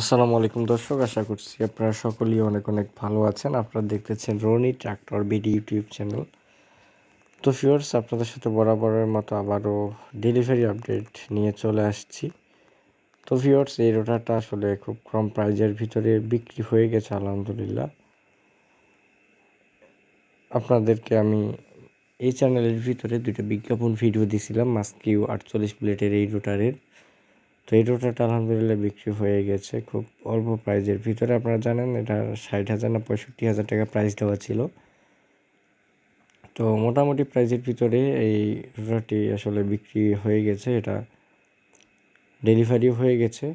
আসসালামু আলাইকুম দর্শক, আশা করছি আপনারা সকলেই অনেক অনেক ভালো আছেন। আপনারা দেখতেছেন Roni tractor BD YouTube channel. তো ফিওর্স আপনাদের সাথে বরাবরের মতো আবারও ডেলিভারি আপডেট নিয়ে চলে আসছি। তো ফিওর্স এই রোটারটা আসলে খুব কম প্রাইজের ভিতরে বিক্রি হয়ে গেছে, আলহামদুলিল্লাহ। আপনাদেরকে আমি এই চ্যানেলের ভিতরে দুটো বিজ্ঞাপন ভিডিও দিছিলাম, মাস্কিউ আটচল্লিশ প্লেটের এই রোটারের। তো এই রোটারটা আলহামদুলিল্লাহ বিক্রি হয়ে গেছে। খুব অল্প প্রাইজের ভিতরে আপনারা জানেন এটা ষাট হাজার না পঁয়ষট্টি হাজার টাকা প্রাইস দেওয়া ছিল। তো মোটামুটি প্রাইজের ভিতরে এই রোটারটি আসলে বিক্রি হয়ে গেছে। এটা ডেলিভারি হয়ে গেছে।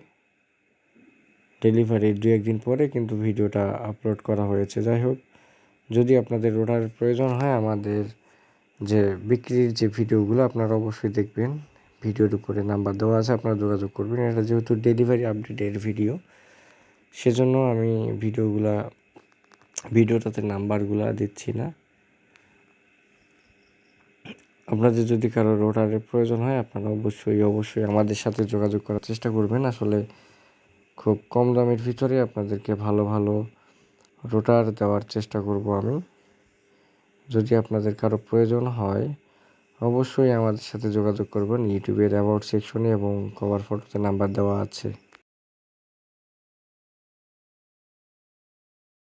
ডেলিভারির দু একদিন পরে কিন্তু ভিডিওটা আপলোড করা হয়েছে। যাই হোক, যদি আপনাদের রোটার প্রয়োজন হয়, আমাদের যে বিক্রির যে ভিডিওগুলো আপনারা অবশ্যই দেখবেন। ভিডিওর উপরে নাম্বার দেওয়া আছে, আপনারা যোগাযোগ করবেন। এটা যেহেতু ডেলিভারি আপডেটের ভিডিও সেজন্য আমি ভিডিওগুলা, ভিডিওটাতে নাম্বারগুলা দিচ্ছি না। আপনাদের যদি কারও রোটারের প্রয়োজন হয়, আপনারা অবশ্যই অবশ্যই আমাদের সাথে যোগাযোগ করার চেষ্টা করবেন। আসলে খুব কম দামের ভিতরে আপনাদেরকে ভালো ভালো রোটার দেওয়ার চেষ্টা করব আমি। যদি আপনাদের কারও প্রয়োজন হয় অবশ্যই আমাদের সাথে যোগাযোগ করবেন ইউটিউবের অ্যাবাউট সেকশনে এবং কভার ফটোতে নাম্বার দেওয়া আছে।